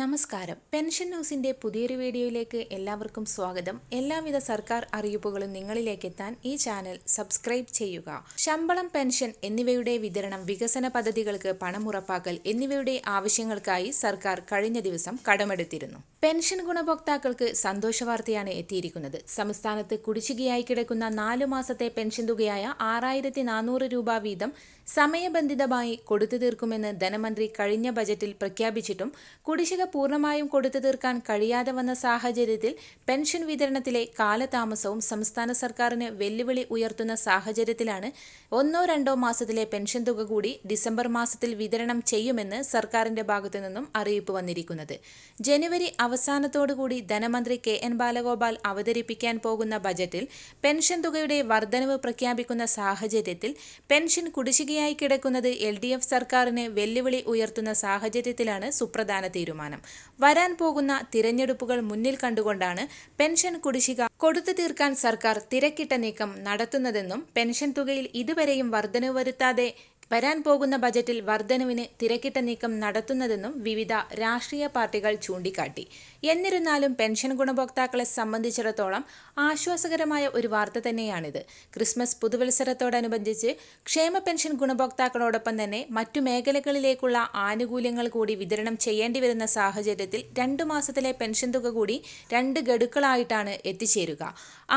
നമസ്കാരം. പെൻഷൻ ന്യൂസിന്റെ പുതിയൊരു വീഡിയോയിലേക്ക് എല്ലാവർക്കും സ്വാഗതം. എല്ലാവിധ സർക്കാർ അറിയിപ്പുകളും നിങ്ങളിലേക്ക് എത്താൻ ഈ ചാനൽ സബ്സ്ക്രൈബ് ചെയ്യുക. ശമ്പളം പെൻഷൻ എന്നിവയുടെ വിതരണം വികസന പദ്ധതികൾക്ക് പണം ഉറപ്പാക്കൽ എന്നിവയുടെ ആവശ്യങ്ങൾക്കായി സർക്കാർ കഴിഞ്ഞ ദിവസം കടമെടുത്തിരുന്നു. പെൻഷൻ ഗുണഭോക്താക്കൾക്ക് സന്തോഷവാർത്തയാണ് എത്തിയിരിക്കുന്നത്. സംസ്ഥാനത്ത് കുടിശ്ശികയായി കിടക്കുന്ന നാലു മാസത്തെ പെൻഷൻ തുകയായ ആറായിരത്തി നാനൂറ് രൂപ വീതം സമയബന്ധിതമായി കൊടുത്തു തീർക്കുമെന്ന് ധനമന്ത്രി കഴിഞ്ഞ ബജറ്റിൽ പ്രഖ്യാപിച്ചിട്ടും കുടിശ്ശിക പൂർണമായും കൊടുത്തു തീർക്കാൻ കഴിയാതെ വന്ന സാഹചര്യത്തിൽ പെൻഷൻ വിതരണത്തിലെ കാലതാമസവും സംസ്ഥാന സർക്കാരിന് വെല്ലുവിളി ഉയർത്തുന്ന സാഹചര്യത്തിലാണ് ഒന്നോ രണ്ടോ മാസത്തിലെ പെൻഷൻ തുക കൂടി ഡിസംബർ മാസത്തിൽ വിതരണം ചെയ്യുമെന്ന് സർക്കാരിന്റെ ഭാഗത്തു നിന്നും അറിയിപ്പ് വന്നിരിക്കുന്നത്. ജനുവരി അവസാനത്തോടുകൂടി ധനമന്ത്രി കെ എൻ ബാലഗോപാൽ അവതരിപ്പിക്കാൻ പോകുന്ന ബജറ്റിൽ പെൻഷൻ തുകയുടെ വർധനവ് പ്രഖ്യാപിക്കുന്ന സാഹചര്യത്തിൽ പെൻഷൻ കുടിശ്ശികയായി കിടക്കുന്നത് എൽ സർക്കാരിന് വെല്ലുവിളി ഉയർത്തുന്ന സാഹചര്യത്തിലാണ് സുപ്രധാന തീരുമാനം. വരാൻ പോകുന്ന തിരഞ്ഞെടുപ്പുകൾ മുന്നിൽ കണ്ടുകൊണ്ടാണ് പെൻഷൻ കുടിശ്ശിക കൊടുത്തു തീർക്കാൻ സർക്കാർ തിരക്കിട്ട നീക്കം നടത്തുന്നതെന്നും പെൻഷൻ തുകയിൽ ഇതുവരെയും വർധനവ് വരുത്താതെ വരാൻ പോകുന്ന ബജറ്റിൽ വർധനവിന് തിരക്കിട്ട നീക്കം നടത്തുന്നതെന്നും വിവിധ രാഷ്ട്രീയ പാർട്ടികൾ ചൂണ്ടിക്കാട്ടി. എന്നിരുന്നാലും പെൻഷൻ ഗുണഭോക്താക്കളെ സംബന്ധിച്ചിടത്തോളം ആശ്വാസകരമായ ഒരു വാർത്ത തന്നെയാണിത്. ക്രിസ്മസ് പുതുവത്സരത്തോടനുബന്ധിച്ച് ക്ഷേമ പെൻഷൻ ഗുണഭോക്താക്കളോടൊപ്പം തന്നെ മറ്റു മേഖലകളിലേക്കുള്ള ആനുകൂല്യങ്ങൾ കൂടി വിതരണം ചെയ്യേണ്ടി വരുന്ന സാഹചര്യത്തിൽ രണ്ടു മാസത്തിലെ പെൻഷൻ തുക കൂടി രണ്ട് ഗഡുക്കളായിട്ടാണ് എത്തിച്ചേരുക.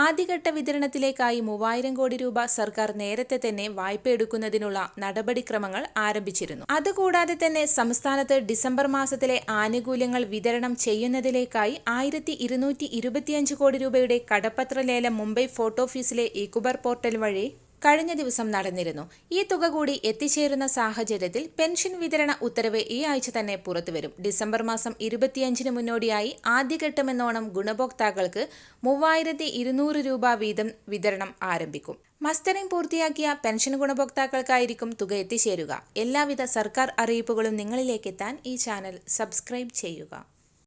ആദ്യഘട്ട വിതരണത്തിലേക്കായി മൂവായിരം കോടി രൂപ സർക്കാർ നേരത്തെ തന്നെ വായ്പ എടുക്കുന്നതിനുള്ള നടപടിക്രമങ്ങൾ ആരംഭിച്ചിരുന്നു. അതുകൂടാതെ തന്നെ സംസ്ഥാനത്ത് ഡിസംബർ മാസത്തിലെ ആനുകൂല്യങ്ങൾ വിതരണം ചെയ്യുന്നതിലേക്കായി ആയിരത്തി ഇരുന്നൂറ്റി ഇരുപത്തിയഞ്ച് കോടി രൂപയുടെ കടപ്പത്ര ലേലം മുംബൈ ഫോർട്ട് ഓഫീസിലെ ഇക്കുബർ പോർട്ടൽ വഴി കഴിഞ്ഞ ദിവസം നടന്നിരുന്നു. ഈ തുക കൂടി എത്തിച്ചേരുന്ന സാഹചര്യത്തിൽ പെൻഷൻ വിതരണ ഉത്തരവ് ഈ ആഴ്ച തന്നെ പുറത്തുവരും. ഡിസംബർ മാസം ഇരുപത്തിയഞ്ചിന് മുന്നോടിയായി ആദ്യഘട്ടമെന്നോണം ഗുണഭോക്താക്കൾക്ക് മൂവായിരത്തി ഇരുന്നൂറ് രൂപ വീതം വിതരണം ആരംഭിക്കും. മസ്റ്ററിംഗ് പൂർത്തിയാക്കിയ പെൻഷൻ ഗുണഭോക്താക്കൾക്കായിരിക്കും തുക എത്തിച്ചേരുക. എല്ലാവിധ സർക്കാർ അറിയിപ്പുകളും നിങ്ങളിലേക്ക് എത്താൻ ഈ ചാനൽ സബ്സ്ക്രൈബ് ചെയ്യുക.